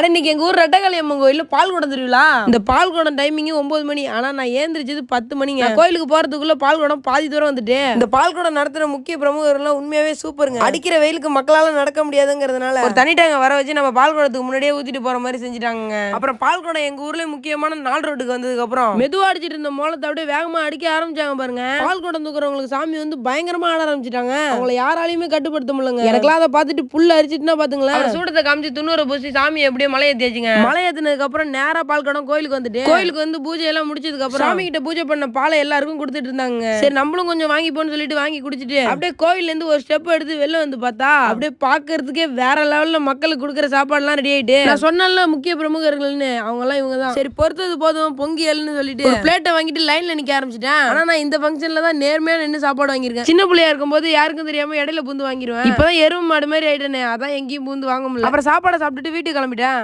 அட இன்னைக்கு எங்க ஊர் ரெட்டகாளி அம்மன் கோயில்ல பால் குடம் தெரியுங்களா இந்த பால் குடம் டைமிங் ஒன்பது மணி. ஆனா நான் ஏந்திரிச்சது பத்து மணிங்க. கோயிலுக்கு போறதுக்குள்ள பால் குடம் பாதி தூரம் வந்துட்டு. இந்த பால் குடம் நடத்துற முக்கிய பிரமுகர்லாம் உண்மையாவே சூப்பருங்க. அடிக்கிற வெயிலுக்கு மக்களால நடக்க முடியாதுங்கிறதுனால. ஒரு தனி டேங்க வர வச்சு நம்ம பால் குடத்துக்கு முன்னாடியே ஊத்திட்டு போற மாதிரி செஞ்சுட்டாங்க அப்புறம் பால் குடம் எங்க ஊர்ல முக்கியமான நாள் ரோட்டுக்கு வந்ததுக்கு அப்புறம் மெதுவா அடிச்சிட்டு இருந்த மோளத்தை அப்படியே வேகமா அடிக்க ஆரம்பிச்சாங்க பாருங்க. பால் குடம் தூக்குறவங்களுக்கு சாமி வந்து பயங்கரமா ஆட ஆரம்பிச்சிட்டாங்க. அவங்கள யாராலையுமே கட்டுப்படுத்த முடியலங்க. எனக்கெல்லாம் அதை பார்த்துட்டு புல்ல அரிச்சிட்டுனா பாத்துங்களேன். அவர் சூடத்தை காமிச்சு துண்ணூரை பூசி சாமி எப்படியே மலை ஏத்தியாச்சுங்க மலை ஏத்தினதுக்கு அப்புறம் நேரா பால் குடம் கோயிலுக்கு வந்துட்டு. கோயிலுக்கு வந்து பூஜை எல்லாம் முடிச்சதுக்கு அப்புறம் சாமி கிட்ட பூஜை பண்ண பாலை எல்லாருக்கும் கொடுத்துட்டு இருந்தாங்க சரி நம்மளும் கொஞ்சம் வாங்கி போன்னு சொல்லிட்டு வாங்கி குடிச்சிட்டு அப்படியே கோயில்ல இருந்து ஒரு ஸ்டெப் எடுத்து வெளில வந்து பார்த்தா அப்படியே பாக்குறதுக்கே வேற லெவல்ல மக்களுக்கு கொடுக்குற சாப்பாடுலாம் ரெடி ஆயிட்டு. நான் சொன்னல முக்கிய பிரமுகர்கள்னு. அவங்க எல்லாம் இவங்க தான் சரி பொறுத்தது போதும் பொங்கியல்னு சொல்லிட்டு. பிளேட்டை வாங்கிட்டு லைன்ல நிக்க ஆரம்பிச்சிட்டேன். ஆனா நான் இந்த ஃபங்க்ஷன்ல தான் நேர்மையா நின்று சாப்பாடு வாங்கியிருக்கேன். சின்ன பிள்ளையா இருக்கும்போது யாருக்கும் தெரியாம இடையில பூந்து வாங்கிடுவேன் இப்பதான் எருமை மாடு மாதிரி ஆயிட்டேனே அதான் எங்கேயும் பூந்து வாங்க முடியல. அப்புறம் சாப்பாடை சாப்பிட்டுட்டு வீட்டுக்கு கிளம்பிட்டேன்.